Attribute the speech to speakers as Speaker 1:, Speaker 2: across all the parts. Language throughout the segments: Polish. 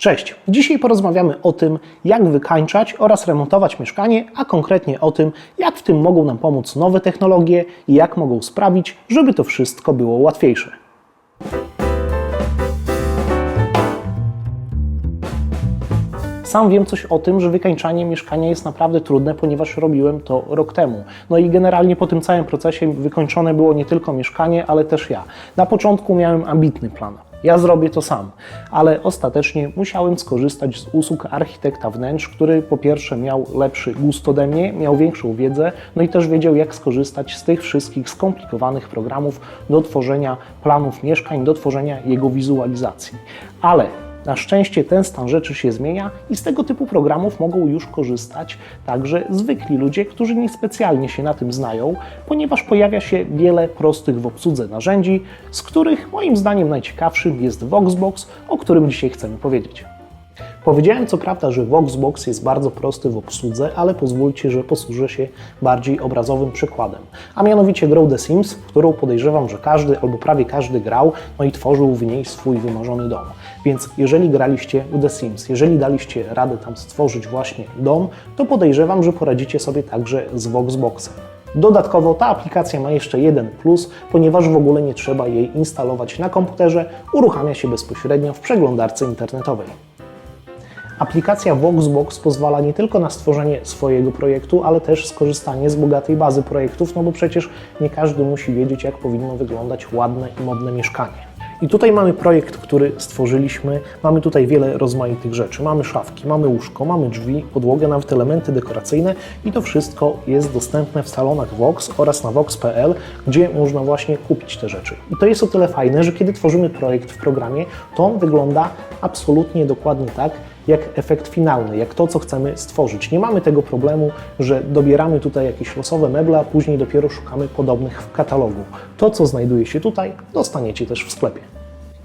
Speaker 1: Cześć! Dzisiaj porozmawiamy o tym, jak wykańczać oraz remontować mieszkanie, a konkretnie o tym, jak w tym mogą nam pomóc nowe technologie i jak mogą sprawić, żeby to wszystko było łatwiejsze. Sam wiem coś o tym, że wykańczanie mieszkania jest naprawdę trudne, ponieważ robiłem to rok temu. No i generalnie po tym całym procesie wykończone było nie tylko mieszkanie, ale też ja. Na początku miałem ambitny plan. Ja zrobię to sam, ale ostatecznie musiałem skorzystać z usług architekta wnętrz, który po pierwsze miał lepszy gust ode mnie, miał większą wiedzę, no i też wiedział, jak skorzystać z tych wszystkich skomplikowanych programów do tworzenia planów mieszkań, do tworzenia jego wizualizacji. Ale na szczęście ten stan rzeczy się zmienia i z tego typu programów mogą już korzystać także zwykli ludzie, którzy niespecjalnie się na tym znają, ponieważ pojawia się wiele prostych w obsłudze narzędzi, z których moim zdaniem najciekawszym jest Voxbox, o którym dzisiaj chcemy powiedzieć. Powiedziałem co prawda, że Voxbox jest bardzo prosty w obsłudze, ale pozwólcie, że posłużę się bardziej obrazowym przykładem. A mianowicie grą The Sims, w którą podejrzewam, że każdy albo prawie każdy grał, no i tworzył w niej swój wymarzony dom. Więc jeżeli graliście w The Sims, jeżeli daliście radę tam stworzyć właśnie dom, to podejrzewam, że poradzicie sobie także z Voxboxem. Dodatkowo ta aplikacja ma jeszcze jeden plus, ponieważ w ogóle nie trzeba jej instalować na komputerze, uruchamia się bezpośrednio w przeglądarce internetowej. Aplikacja Voxbox pozwala nie tylko na stworzenie swojego projektu, ale też skorzystanie z bogatej bazy projektów, no bo przecież nie każdy musi wiedzieć, jak powinno wyglądać ładne i modne mieszkanie. I tutaj mamy projekt, który stworzyliśmy. Mamy tutaj wiele rozmaitych rzeczy. Mamy szafki, mamy łóżko, mamy drzwi, podłogę, nawet elementy dekoracyjne i to wszystko jest dostępne w salonach Vox oraz na vox.pl, gdzie można właśnie kupić te rzeczy. I to jest o tyle fajne, że kiedy tworzymy projekt w programie, to on wygląda absolutnie dokładnie tak, jak efekt finalny, jak to, co chcemy stworzyć. Nie mamy tego problemu, że dobieramy tutaj jakieś losowe meble, a później dopiero szukamy podobnych w katalogu. To, co znajduje się tutaj, dostaniecie też w sklepie.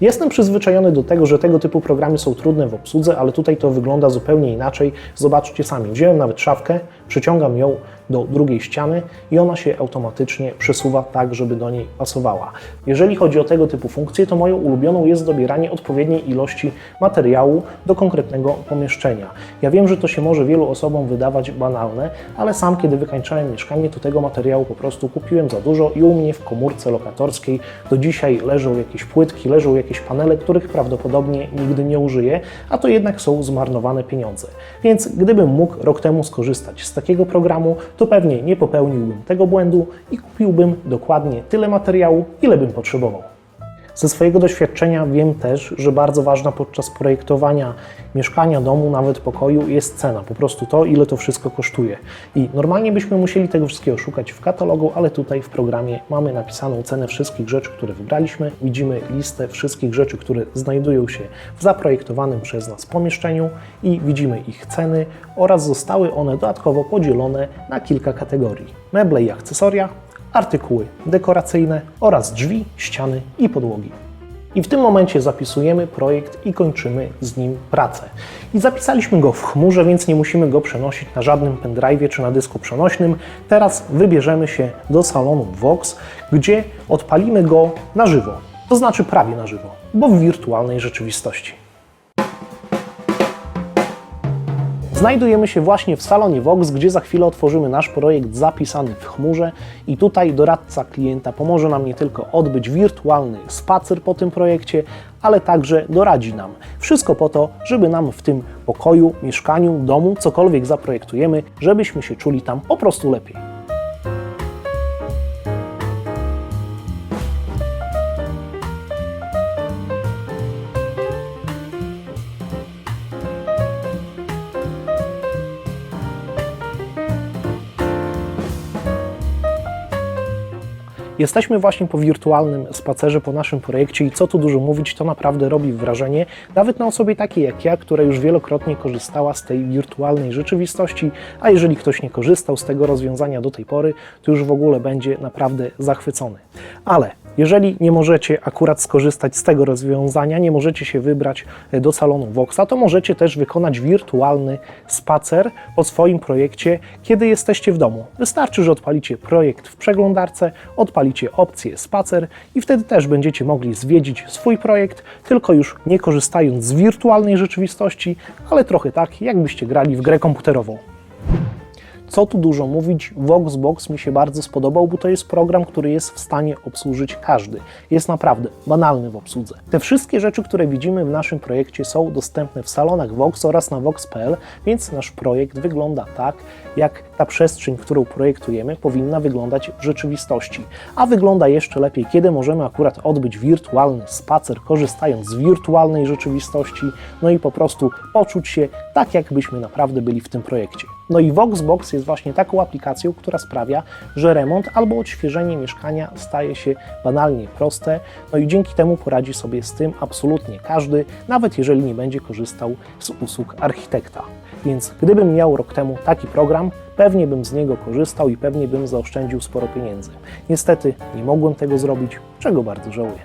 Speaker 1: Jestem przyzwyczajony do tego, że tego typu programy są trudne w obsłudze, ale tutaj to wygląda zupełnie inaczej. Zobaczcie sami. Wziąłem nawet szafkę, przyciągam ją do drugiej ściany i ona się automatycznie przesuwa tak, żeby do niej pasowała. Jeżeli chodzi o tego typu funkcje, to moją ulubioną jest dobieranie odpowiedniej ilości materiału do konkretnego pomieszczenia. Ja wiem, że to się może wielu osobom wydawać banalne, ale sam kiedy wykańczałem mieszkanie, to tego materiału po prostu kupiłem za dużo i u mnie w komórce lokatorskiej do dzisiaj leżą jakieś płytki, leżą jakieś panele, których prawdopodobnie nigdy nie użyję, a to jednak są zmarnowane pieniądze. Więc gdybym mógł rok temu skorzystać z takiego programu, to pewnie nie popełniłbym tego błędu i kupiłbym dokładnie tyle materiału, ile bym potrzebował. Ze swojego doświadczenia wiem też, że bardzo ważna podczas projektowania mieszkania, domu, nawet pokoju jest cena. Po prostu to, ile to wszystko kosztuje. I normalnie byśmy musieli tego wszystkiego szukać w katalogu, ale tutaj w programie mamy napisaną cenę wszystkich rzeczy, które wybraliśmy. Widzimy listę wszystkich rzeczy, które znajdują się w zaprojektowanym przez nas pomieszczeniu i widzimy ich ceny oraz zostały one dodatkowo podzielone na kilka kategorii. Meble i akcesoria, artykuły dekoracyjne oraz drzwi, ściany i podłogi. I w tym momencie zapisujemy projekt i kończymy z nim pracę. I zapisaliśmy go w chmurze, więc nie musimy go przenosić na żadnym pendrive czy na dysku przenośnym. Teraz wybierzemy się do salonu Vox, gdzie odpalimy go na żywo. To znaczy prawie na żywo, bo w wirtualnej rzeczywistości. Znajdujemy się właśnie w salonie Vox, gdzie za chwilę otworzymy nasz projekt zapisany w chmurze i tutaj doradca klienta pomoże nam nie tylko odbyć wirtualny spacer po tym projekcie, ale także doradzi nam. Wszystko po to, żeby nam w tym pokoju, mieszkaniu, domu, cokolwiek zaprojektujemy, żebyśmy się czuli tam po prostu lepiej. Jesteśmy właśnie po wirtualnym spacerze po naszym projekcie i co tu dużo mówić, to naprawdę robi wrażenie, nawet na osobie takiej jak ja, która już wielokrotnie korzystała z tej wirtualnej rzeczywistości, a jeżeli ktoś nie korzystał z tego rozwiązania do tej pory, to już w ogóle będzie naprawdę zachwycony. Ale jeżeli nie możecie akurat skorzystać z tego rozwiązania, nie możecie się wybrać e, do salonu Voxa, to możecie też wykonać wirtualny spacer po swoim projekcie, kiedy jesteście w domu. Wystarczy, że odpalicie projekt w przeglądarce, odpalicie odpalicie opcję spacer i wtedy też będziecie mogli zwiedzić swój projekt, tylko już nie korzystając z wirtualnej rzeczywistości, ale trochę tak, jakbyście grali w grę komputerową. Co tu dużo mówić, Voxbox mi się bardzo spodobał, bo to jest program, który jest w stanie obsłużyć każdy. Jest naprawdę banalny w obsłudze. Te wszystkie rzeczy, które widzimy w naszym projekcie są dostępne w salonach Vox oraz na vox.pl, więc nasz projekt wygląda tak, jak ta przestrzeń, którą projektujemy, powinna wyglądać w rzeczywistości. A wygląda jeszcze lepiej, kiedy możemy akurat odbyć wirtualny spacer, korzystając z wirtualnej rzeczywistości, no i po prostu poczuć się tak, jakbyśmy naprawdę byli w tym projekcie. No i Voxbox jest właśnie taką aplikacją, która sprawia, że remont albo odświeżenie mieszkania staje się banalnie proste, no i dzięki temu poradzi sobie z tym absolutnie każdy, nawet jeżeli nie będzie korzystał z usług architekta. Więc gdybym miał rok temu taki program, pewnie bym z niego korzystał i pewnie bym zaoszczędził sporo pieniędzy. Niestety nie mogłem tego zrobić, czego bardzo żałuję.